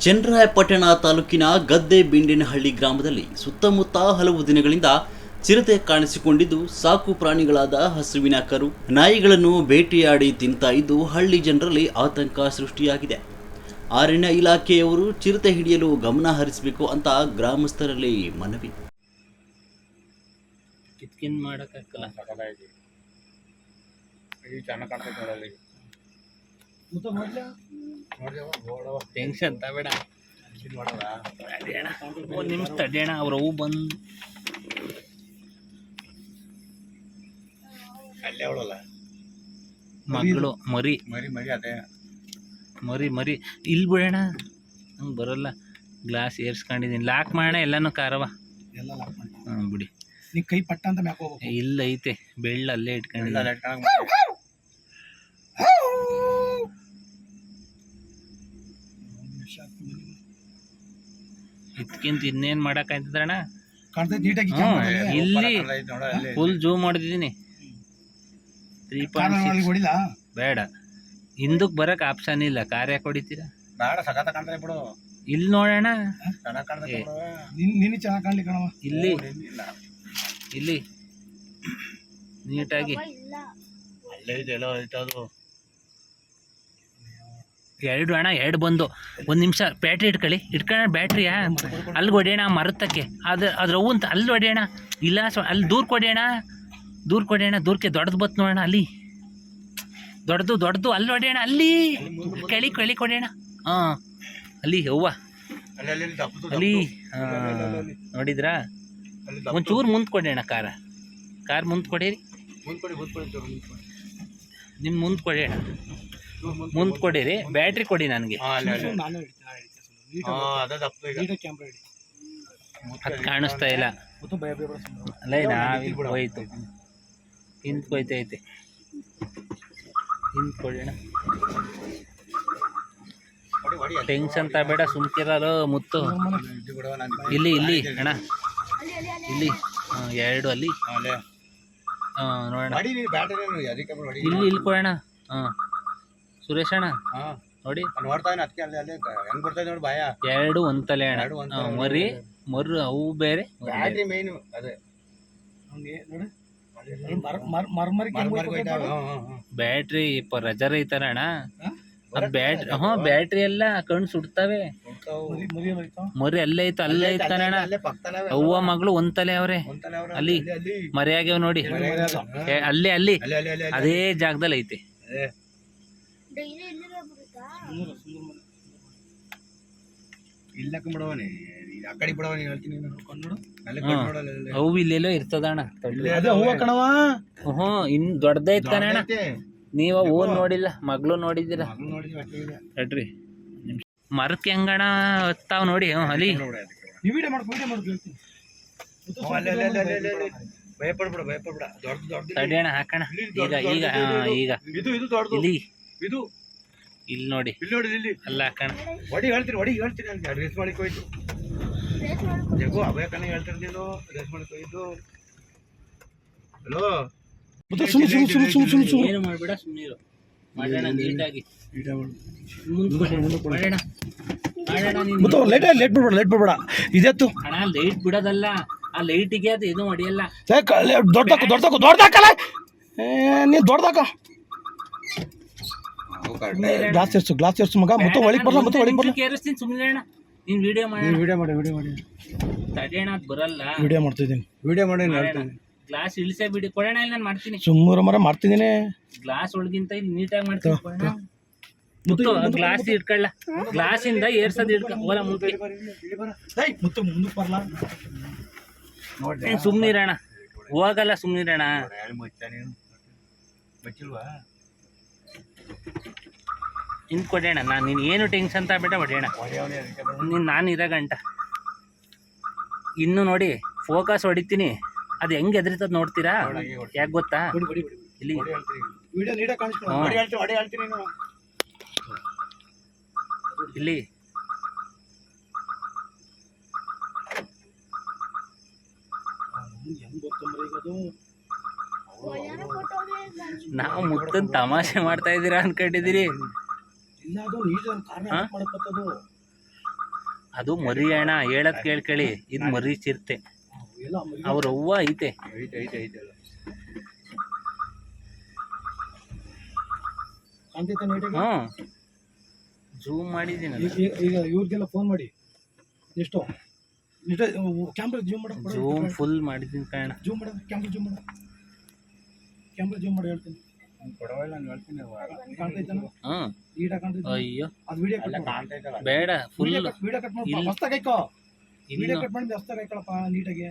ಚನ್ನರಾಯಪಟ್ಟಣ ತಾಲೂಕಿನ ಗದ್ದೆ ಬಿಂಡಿನಹಳ್ಳಿ ಗ್ರಾಮದಲ್ಲಿ ಸುತ್ತಮುತ್ತ ಹಲವು ದಿನಗಳಿಂದ ಚಿರತೆ ಕಾಣಿಸಿಕೊಂಡಿದ್ದು ಸಾಕು ಪ್ರಾಣಿಗಳಾದ ಹಸುವಿನ ಕರು ನಾಯಿಗಳನ್ನು ಭೇಟಿಯಾಡಿ ತಿಂತಾ ಇದ್ದು ಹಳ್ಳಿ ಜನರಲ್ಲಿ ಆತಂಕ ಸೃಷ್ಟಿಯಾಗಿದೆ. ಅರಣ್ಯ ಇಲಾಖೆಯವರು ಚಿರತೆ ಹಿಡಿಯಲು ಗಮನ ಹರಿಸಬೇಕು ಅಂತ ಗ್ರಾಮಸ್ಥರಲ್ಲಿ ಮನವಿ. ಮಾಡಕ್ಕಾಗಲ್ಲ ಸಕಲಾಗಿ ಇದು ಚೆನ್ನಾಗಿ ಕಾಣ್ತೈತೆ ನೋಡಲ್ಲಿ ನೋಡ್ದೇವ ನೋಡವ ಟೆನ್ಷನ್ ತಬೇಡ. ಒಂದು ನಿಮಿಷ ತಡಿಯಣ. ಅವ್ರ ಹೂ ಬಂದು. ಅಲ್ಲೇ ಅವಳಲ್ಲ? ಮಗಳು ಮರಿ. ಮರಿ ಮರಿ ಅದೇ. ಮರಿ ಮರಿ. ಇಲ್ಲಿ ಬಿಡೋಣ. ಹಂಗೆ ಬರಲ್ಲ. ಗ್ಲಾಸ್ ಏರ್ಸ್ಕೊಂಡಿದ್ದೀನಿ ಲಾಕ್ ಮಾಡೋಣ ಎಲ್ಲನೂ ಕಾರವ. ಎಲ್ಲ ಲಾಕ್ ಮಾಡಿ. ಹಾಂ ಬಿಡಿ. ನೀವು ಕೈ ಪಟ್ಟ ಅಂತ ಮ್ಯಾಕ್ ಹೋಗ್ಬೇಕು. ಇಲ್ಲ ಐತೆ. ಬೆಳ್ಳ ಅಲ್ಲೇ ಇಲ್ಲ ಇದ್ಕಿಂತ ಇನ್ನೇನು ಮಾಡೋಕ್ಕಾಯ್ತದಣ್ಣ ಕಾಣ್ತೈತೆ ನೀಟಾಗಿ ಹ್ಞೂ ಇಲ್ಲಿ ನೋಡ ಫುಲ್ ಜೂಮ್ ಮಾಡಿದ್ದೀನಿ ತ್ರೀ ಪಾಯಿಂಟ್ ಸಿಕ್ಸ್ ಹೊಡಿಲ್ಲ ಬೇಡ. ಹಿಂದಕ್ಕೆ ಬರಕ್ಕೆ ಆಪ್ಷನ್ ಇಲ್ಲ. ಕಾರ್ ಯಾಕೆ ಹೊಡಿತೀರಾ ಬೇಡ ಸಖತ್ ಕಾಣ್ತೈತೆ ಬಿಡು. ಇಲ್ಲಿ ನೋಡೋಣ ಚೆನ್ನಾಗಿ ಕಾಣ್ತೈತೆ ನಿನ್ನ ಚೆನ್ನಾಗಿ ಕಾಣ್ಲಿ ಕಣವ ಇಲ್ಲಿ. ಇಲ್ಲ. ಇಲ್ಲಿ. ನೀಟಾಗಿ. ಅಲ್ಲೇ ಇದೆ ಎಲ್ಲೋ ಐತೆ ಅದು ಎರಡು ಅಣ್ಣ ಎರಡು ಬಂದು. ಒಂದು ನಿಮಿಷ ಬ್ಯಾಟ್ರಿ ಇಟ್ಕೊಳ್ಳಿ. ಇಟ್ಕೊಳ್ಳೋಣ ಬ್ಯಾಟ್ರಿಯಾ ಅಲ್ಲಿ ಹೊಡೆಯೋಣ ಮರತಕ್ಕೆ. ಅದು ಅದ್ರ ಅಂತ ಅಲ್ಲಿ ಹೊಡೆಯೋಣ ಇಲ್ಲ ಸ್ವ- ಅಲ್ಲಿ ದೂರ ಕೊಡೆಯೋಣ ದೂರ ಕೊಡೋಣ ದೂರಕ್ಕೆ ದೊಡ್ಡದು ಬತ್ತು ನೋಡೋಣ ಅಲ್ಲಿ. ದೊಡ್ಡದು ದೊಡ್ಡದು ಅಲ್ಲಿ ಹೊಡೆಯೋಣ ಅಲ್ಲಿ. ಕಳಿ ಕಳಿ ಕೊಡೋಣ ಹಾಂ ಅಲ್ಲಿ ಹೂವ ಅಲ್ಲಿ. ಹಾಂ ನೋಡಿದ್ರಾ. ಒಂಚೂರು ಮುಂದೆ ಕೊಡೋಣ ಕಾರ. ಕಾರ್ ಮುಂದೆ ಕೊಡೀರಿ. ನಿಮ್ಮ ಮುಂದೆ ಕೊಡೆಯೋಣ ಚೂರು ಮುಂದ್ ಕೊಡಿರಿ ಬ್ಯಾಟ್ರಿ ಕೊಡಿ ನನಗೆ. ಅದೇ ಕಾಣಿಸ್ತಾ ಇಲ್ಲ. ಅಲ್ಲೇ ನಾವಿಲ್ಲಿ ಹೋಯ್ತು. ಹಿಂದೆ ಹೋಯ್ತೈತೆ ಹಿಂದೆ ಕೊಡೋಣ. ಟೆನ್ಷನ್ ತಬೇಡ ಸುಮ್ಕಿರಲು ಮುತ್ತು. ಇಲ್ಲಿ ಇಲ್ಲಿ ಅಣ್ಣ. ಇಲ್ಲಿ ಎರಡು ಅಲ್ಲಿ. ಹಾ, ನೋಡೋಣ. ಇಲ್ಲಿ ಇಲ್ಲಿ ಕೊಡೋಣ. ಹಾಂ. ಸುರೇಶ್ ಅಣ್ಣ ಹಾ ನೋಡಿ ನೋಡ್ತಾನೆ ನೋಡ್ತಾ ಅದಕ್ಕೆ ಅಲ್ಲಿ ಅಲ್ಲಿ ಹೆಂಗ್ ಬರ್ತಾ ನೋಡಿ ಭಯ ಎರಡು ಒಂದ್ ತಲೆ ಅಣ್ಣ ಎರಡು ಹಾಂ, ಮರಿ ಮರು ಅವು ಬೇರೆ ಬೇರೆ. ಬ್ಯಾಟ್ರಿ ಮೇನ್ ಅದೇ ಮರ್ ಮರ್ ಮರ್ಮರಿಗೆ ಮರ್ ಹೋಯ್ತಾವ. ಹಾ, ಹಾ, ಹಾ. ಬ್ಯಾಟ್ರಿ ಪ ರಜರ್ ಐತಲ್ಲ ಅಣ್ಣ ಹಾ? ಅದು ಬ್ಯಾಟ್ರಿ ಹ್ಞೂ ಬ್ಯಾಟ್ರಿ ಎಲ್ಲ ಕಣ್ಣು ಸುಡ್ತಾವೆ ಹೋಗ್ತಾವು. ಮರಿ ಮರಿ ಅಲ್ಲೇ ಐತ ಅಲ್ಲೇ ಅಲ್ಲೇ ಅಣ್ಣ ಅಲ್ಲೇ ಪಕ್ಕದಲ್ಲೇ ಅವೆ. ಅವ್ವ ಮಗಳು ಒಂದ್ ತಲೆ ಅವ್ರೆ. ಅಲ್ಲಿ. ಅಲ್ಲಿ ಮರೆಯಾಗ್ಯಾವ ನೋಡಿ ಮರೆ ಏ, ಅಲ್ಲೇ ಅಲ್ಲಿ ಅಲ್ಲಿ ಅಲ್ಲಿ ಅಲ್ಲಿ ಅಲ್ಲಿ. ಅದೇ ಜಾಗದಲ್ಲಿ ಐತೆ. ಇಲ್ಲಕ್ಕ ಬಿಡವನಿ. ಆ ಕಡೆ ಬಿಡವನಿ ಹೇಳ್ತೀನಿ ನಾನು. ಕನ್ನಡ ಅಲ್ಲಿ ಹಾ. ನೋಡಲ್ಲ ಅಲ್ಲಿ. ಅವು ಇಲ್ಲೆಲ್ಲೋ ಇರ್ತದಣ್ಣ. ಅಣ್ಣ ಅದೇ ಹೂವ ಕಣವ ಹ್ಞೂ ಇನ್ ದೊಡ್ಡದೈತ್ ಕಣ ಅಣ್ಣ. ನೀವ ಓನ್ ನೋಡಿಲ್ಲ ಮಗಳು ನೋಡಿದಿರ. ಮಗನ್ ನೋಡಿದ್ವಿ ಅಷ್ಟೇ ಇದೆ. ನಡ್ರಿ ಮರಕ್ಕೆ ಹೆಂಗಣ ಹತ್ತಾವ್ ನೋಡಿ ಹ್ಞೂ ಅಲ್ಲಿ. ಭಯಪಡ್ಬಿಡ ಅದಕ್ಕೆ. ನೀವು ವಿಡಿಯೋ ಮಾಡ್ಕೊ ವಿಡಿಯೋ ಮಾಡ್ಕೊ ಹೇಳ್ತೀನಿ. ಮುತ್ತು ಹ್ಞೂ, ಅಲ್ಲಿ ಅಲ್ಲಿ ಅಲ್ಲಿ ಅಲ್ಲಿ ಅಲ್ಲಿ ಅಲ್ಲಿ. ಭಯಪಡ್ಬೇಡ ಭಯಪಡ್ಬೇಡ. ದೊಡ್ಡ ದೊಡ್ಡ ಅಣ್ಣ ಹಾಕಣ ಈಗ ಈಗ ಹಾ, ಈಗ. ಇದು ಇದು ದೊಡ್ಡದು. ಇಲ್ಲಿ. ಇದು ಇಲ್ಲಿ ನೋಡಿ. ಇಲ್ಲಿ ನೋಡಿ ಇಲ್ಲಿ ಅಲ್ಲ ಕಣ. ಒಡಿ ಹೇಳ್ತೀರಿ ಒಡಿ ಹೇಳ್ತೀನಿ ಅಂತ. ರೇಸ್ ಮಾಡಿ ಹೋಯ್ತು ಜಗು ಕಣ ಹೇಳ್ತಾರೆ ನೀನು. ರೇಸ್ ಮಾಡಿ ಹೋಯ್ತು ಹಲೋ? ಮುತ್ತು ಸುಮ್ ಸುಮ್ಮನೆ ಸುಮ್ಮನೆ ಸುಮ್ಮನೆ ಸುಮ್ಮನೆ ಸುಮ್ ಏನು ಮಾಡ್ಬೇಡ ಸುಮ್ಮನಿರು ಮಾಡೋಣ ನೀಟಾಗಿ. ಮಾಡೋಣ. ಮುತ್ತು ಲೇಟ್ ಲೇಟ್ ಬಿಡ್ಬೇಡ ಲೇಟ್ ಬಿಡ್ಬೇಡ. ಇದೆತ್ತು ಅಣ್ಣ ಲೈಟ್ ಬಿಡೋದಲ್ಲ. ಆ ಲೈಟಿಗೆ ಅದು ಏನು ಹೊಡೆಯಲ್ಲ. ದೊಡ್ಡದಾಕು ದೊಡ್ಡದಾಕು ದೊಡ್ಡದಾಕಲ್ಲ. ಏ ನೀನು ದೊಡ್ಡದಾಕ. ಗ್ಲಾಸ್ ಸೇರ್ಸು ಗ್ಲಾಸ್ ಸೇರ್ಸು ಮಗ ಮತ್ತೆ ಒಳಗೆ ಬರಲ್ಲ ಮತ್ತೆ ಒಳಗೆ ಬರಲ್ಲ ಕೇರಿಸ್ತೀನಿ ಸುಮ್ಮನೆ ಅಣ್ಣ ನೀನ್ ವಿಡಿಯೋ ಮಾಡ. ವಿಡಿಯೋ ಮಾಡಿ ವಿಡಿಯೋ ಮಾಡಿ. ತಡೆಯಣ ಅದು ಬರಲ್ಲ. ವಿಡಿಯೋ ಮಾಡ್ತಿದ್ದೀನಿ. ವಿಡಿಯೋ ಮಾಡಿ ಹೇಳ್ತೀನಿ. ಗ್ಲಾಸ್ ಇಳಿಸೇ ಬಿಡಿ. ಕೊಡೋಣ ಇಲ್ಲ ನಾನು ಮಾಡ್ತೀನಿ. ಸುಮ್ಮನೆ ಮರ ಮಾಡ್ತಿದ್ದೀನಿ. ಗ್ಲಾಸ್ ಒಳಗಿಂತ ಇಲ್ಲಿ ನೀಟಾಗಿ ಮಾಡ್ತೀನಿ ಕೊಡೋಣ ಮುತ್ತು ಗ್ಲಾಸ್ ಇಟ್ಕೊಳ್ಳ. ಗ್ಲಾಸ್ ಇಂದ ಏರ್ಸದ್ ಇಟ್ಕ ಹೋಲ ಮುಂದೆ ಏಯ್ ಮುತ್ತು ಮುಂದಕ್ಕೆ ಬರಲ್ಲ ಹೋಗಲ್ಲ ಸುಮ್ನಿರಣ ಮುಚ್ಚ ನೀನು ಕೊಡೋಣ ನಾನು ನೀನು ಏನು ಟೆನ್ಷನ್ ತಗಬೇಡ ಹೊಡೆಯೋಣ ನೀನು ನಾನು ಇರೋ ಗಂಟ. ಇನ್ನು ನೋಡಿ ಫೋಕಸ್ ಹೊಡಿತೀನಿ. ಅದು ಹೆಂಗೆ ಎದ್ರಿತದ ನೋಡ್ತೀರಾ. ಯಾಕೆ ಗೊತ್ತಾ? ಇಲ್ಲಿ. ಇಲ್ಲಿ. ಹೆಂಗ್ ಗೊತ್ತಂದ್ರೆ ಈಗ ಅದು? ನಾವು ಮುತ್ತನ್ ತಮಾಷೆ ಮಾಡ್ತಾ ಇದ್ದೀರಾ ಅನ್ಕೊಂಡಿದ್ದೀರಿ. ಇಲ್ಲ ಅದು ಕಾರಣ ಮರಿ ಅಣ್ಣ ಹೇಳದ್ ಕೇಳ್ಕೊಳ್ಳಿ. ಇದು ಮರಿ ಚಿರ್ತೆ. ಅವ್ರ ಹೂವ ಐತೆ. ಹ್ಞೂ ಜೂಮ್ ಮಾಡಿದ್ದೀನಿ ಈಗ ಇವ್ರಿಗೆಲ್ಲ ಫೋನ್ ಮಾಡಿ. ಎಷ್ಟು? ಕ್ಯಾಮ್ರಾ ಜೂಮ್ ಮಾಡ ಜೂಮ್ ಫುಲ್ ಮಾಡಿದ್ದೀನಿ ಕಣ ಜೂಮ್ ಮಾಡ ಕ್ಯಾಮ್ರಾ ಜೂಮ್ ಮಾಡ ಕ್ಯಾಮ್ರಾ ಜೂಮ್ ಮಾಡಿ ಹೇಳ್ತೀನಿ. ಅಯ್ಯೋ. ಅದು ವಿಡಿಯೋ ಕಟ್ ಬೇಡ ಫುಲ್ ವಿಡಿಯೋ ಕಟ್ ಮಾಡಿ ವಿಡಿಯೋ ಕಟ್ ಮಾಡಿ ನೀಟಾಗಿ